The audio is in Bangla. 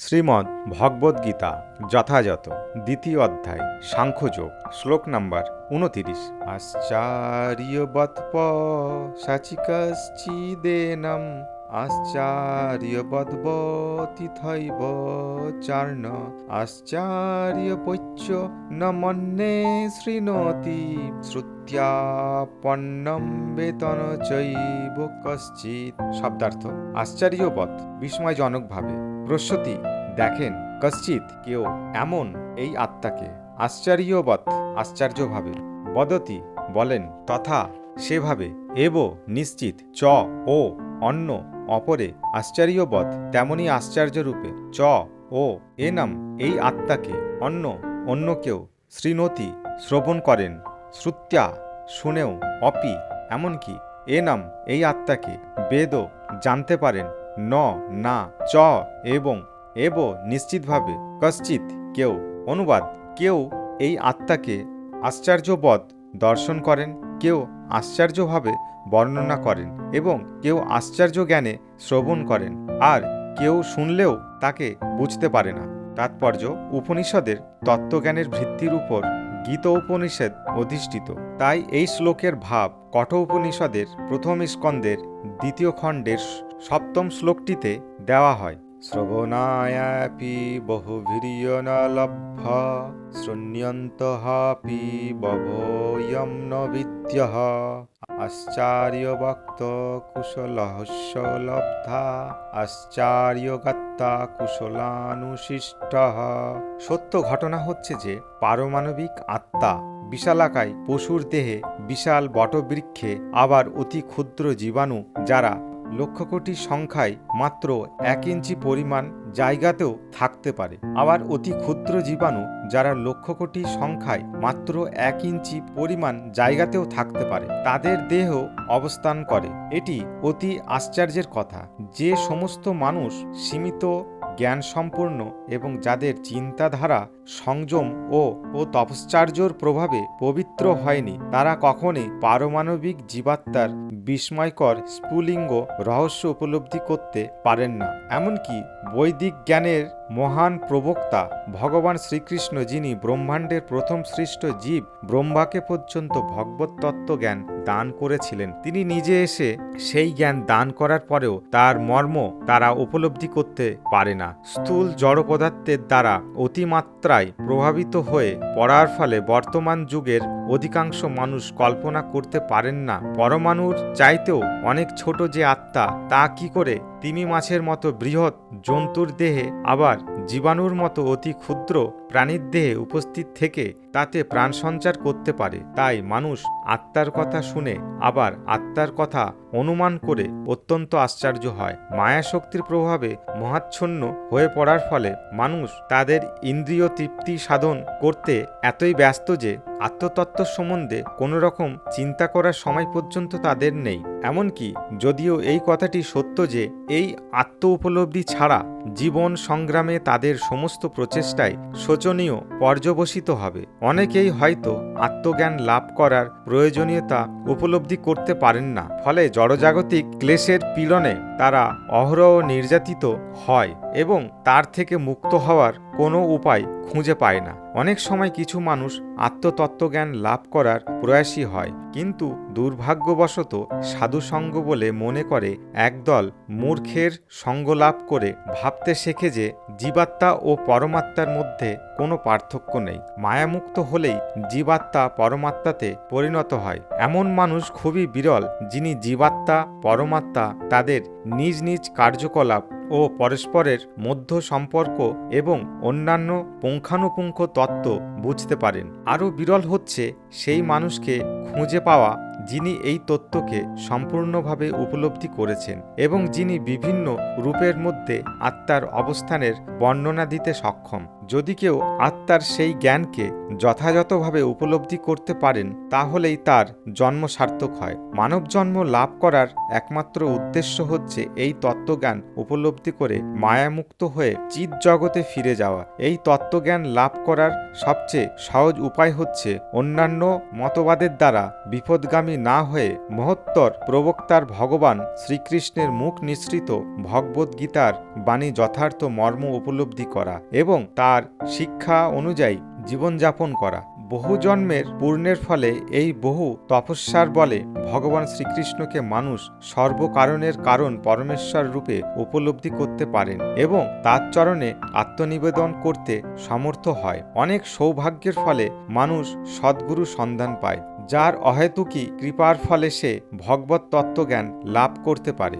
শ্রীমদ্ ভগবদ্গীতা যথাযথ, দ্বিতীয় অধ্যায়, সাংখ্যযোগ, শ্লোক নাম্বার উনতিরিশ। আশ্চার্যবৎপ সাচিকশ্চিদেনম আশ্চার্যবদ্বতিথৈব চার্ণ আশ্চার্যপৈচ্য ন মন্যে শৃণোতি, শ্রুত্যাপন্নম বেতন চৈব কশ্চিৎ। শব্দার্থ, আশ্চর্যবৎ, বিস্ময়জনকভাবে। প্রস্যতি দেখেন কশ্চিৎ কেউ এমন এই আত্মাকে আশ্চর্যবৎ, আশ্চর্যভাবে। বদতি বলেন, তথা সেভাবে এব নিশ্চিত, চ ও অন্য অপরে আশ্চর্যবৎ, তেমনি আশ্চর্যরূপে, চ ও এনাম এই আত্মাকে অন্য অন্য কেউ শ্রীনতি শ্রবণ করেন। শ্রুত্যা শুনেও অপি, এমনকি এনাম এই আত্মাকে বেদ জানতে পারেন। ন, না, চ এবং এব নিশ্চিতভাবে, কশ্চিৎ, কেউ। অনুবাদ, কেউ এই আত্মাকে আশ্চর্যবধ দর্শন করেন, কেউ আশ্চর্যভাবে বর্ণনা করেন এবং কেউ আশ্চর্য জ্ঞানে শ্রবণ করেন। আর কেউ শুনলেও তাকে বুঝতে পারে না। তাৎপর্য, উপনিষদের তত্ত্বজ্ঞানের ভিত্তির উপর গীত উপনিষদ অধিষ্ঠিত। তাই এই শ্লোকের ভাব কঠ উপনিষদের প্রথম স্কন্দের দ্বিতীয় খণ্ডের সপ্তম শ্লোকটিতে দেওয়া হয়, শ্রবণায়াপি বহুভীর্য ন লভ্য বভোয়ম ন বিদ্য আশ্চার্যবক্ত কুশলহস্য লব্ধা আশ্চার্যগাত্তা কুশলানুশিষ্ট সত্য ঘটনা হচ্ছে যে, পারমাণবিক আত্মা বিশালাকায় পশুর দেহে বিশাল বটবৃক্ষে আবার অতি ক্ষুদ্র জীবাণু যারা লক্ষ কোটি সংখ্যায় মাত্র এক ইঞ্চি পরিমাণ জায়গাতেও থাকতে পারে। আবার অতি ক্ষুদ্র জীবাণু যারা লক্ষ কোটি সংখ্যায় মাত্র এক ইঞ্চি পরিমাণ জায়গাতেও থাকতে পারে, তাদের দেহ অবস্থান করে। এটি অতি আশ্চর্যের কথা। যে সমস্ত মানুষ সীমিত জ্ঞান সম্পন্ন এবং যাদের চিন্তাধারা সংযম ও ও তপশ্চার্যর প্রভাবে পবিত্র হয়নি, তারা কখনই পারমাণবিক জীবাত্মার বিস্ময়কর স্ফুলিঙ্গ রহস্য উপলব্ধি করতে পারেন না। এমনকি বৈদিক জ্ঞানের মহান প্রবক্তা ভগবান শ্রীকৃষ্ণ যিনি ব্রহ্মাণ্ডের প্রথম সৃষ্ট জীব ব্রহ্মাকে পর্যন্ত ভগবত তত্ত্ব জ্ঞান দান করেছিলেন, তিনি নিজে এসে সেই জ্ঞান দান করার পরেও তার মর্ম তারা উপলব্ধি করতে পারে না। স্থূল জড় পদার্থের দ্বারা অতিমাত্রায় প্রভাবিত হয়ে পড়ার ফলে বর্তমান যুগের অধিকাংশ মানুষ কল্পনা করতে পারেন না। পরমাণুর চাইতেও অনেক ছোট যে আত্মা, তা কি করে তিমি মাছের মতো বৃহৎ জন্তুর দেহে আবার জীবাণুর মতো অতি ক্ষুদ্র প্রাণীর দেহে উপস্থিত থেকে তাতে প্রাণ সঞ্চার করতে পারে। তাই মানুষ আত্মার কথা শুনে আবার আত্মার কথা অনুমান করে অত্যন্ত আশ্চর্য হয়। মায়া শক্তির প্রভাবে মহাচ্ছন্ন হয়ে পড়ার ফলে মানুষ তাদের ইন্দ্রিয় তৃপ্তি সাধন করতে এতই ব্যস্ত যে আত্মতত্ত্ব সম্বন্ধে কোনো রকম চিন্তা করার সময় পর্যন্ত তাদের নেই। এমনকি যদিও এই কথাটি সত্য যে, এই আত্ম উপলব্ধি ছাড়া জীবন সংগ্রামে তাদের সমস্ত প্রচেষ্টায় শোচনীয়, পর্যবসিত হবে। অনেকেই হয়তো আত্মজ্ঞান লাভ করার প্রয়োজনীয়তা উপলব্ধি করতে পারেন না, ফলে জড়জাগতিক ক্লেশের পীড়নে তারা অহরহ নির্যাতিত হয় এবং তার থেকে মুক্ত হওয়ার কোনো উপায় খুঁজে পায় না। অনেক সময় কিছু মানুষ আত্মতত্ত্বজ্ঞান লাভ করার প্রয়াসী হয় কিন্তু দুর্ভাগ্যবশত সাধুসঙ্গ বলে মনে করে একদল মূর্খের সঙ্গ লাভ করে ভাবতে শেখে যে জীবাত্মা ও পরমাত্মার মধ্যে কোনো পার্থক্য নেই। মায়ামুক্ত হলেই জীবাত্মা পরমাত্মাতে পরিণত হয়। এমন মানুষ খুবই বিরল যিনি জীবাত্মা, পরমাত্মা, তাদের নিজ নিজ কার্যকলাপ ও পরস্পরের মধ্য সম্পর্ক এবং অন্যান্য পুঙ্খানুপুঙ্খ তত্ত্ব বুঝতে পারেন। আরও বিরল হচ্ছে সেই মানুষকে খুঁজে পাওয়া যিনি এই তত্ত্বকে সম্পূর্ণভাবে উপলব্ধি করেছেন এবং যিনি বিভিন্ন রূপের মধ্যে আত্মার অবস্থানের বর্ণনা দিতে সক্ষম। যদি কেউ আত্মার সেই জ্ঞানকে যথাযথভাবে উপলব্ধি করতে পারেন, তাহলেই তার জন্ম সার্থক হয়। মানব জন্ম লাভ করার একমাত্র উদ্দেশ্য হচ্ছে এই তত্ত্বজ্ঞান উপলব্ধি করে মায়ামুক্ত হয়ে চিৎ জগতে ফিরে যাওয়া। এই তত্ত্বজ্ঞান লাভ করার সবচেয়ে সহজ উপায় হচ্ছে অন্যান্য মতবাদের দ্বারা বিপদগামী না হয়ে মহত্তর প্রবক্তার ভগবান শ্রীকৃষ্ণের মুখ নিঃসৃত ভগবদ্গীতার বাণী যথার্থ মর্ম উপলব্ধি করা এবং তার শিক্ষা অনুযায়ী জীবনযাপন করা। বহু জন্মের পূর্ণের ফলে এই বহু তপস্যার বলে ভগবান শ্রীকৃষ্ণকে মানুষ সর্বকারণের কারণ পরমেশ্বর রূপে উপলব্ধি করতে পারেন এবং তার চরণে আত্মনিবেদন করতে সমর্থ হয়। অনেক সৌভাগ্যের ফলে মানুষ সদ্গুরু সন্ধান পায়, যার অহেতুকি কৃপার ফলে সে ভগবত তত্ত্বজ্ঞান লাভ করতে পারে।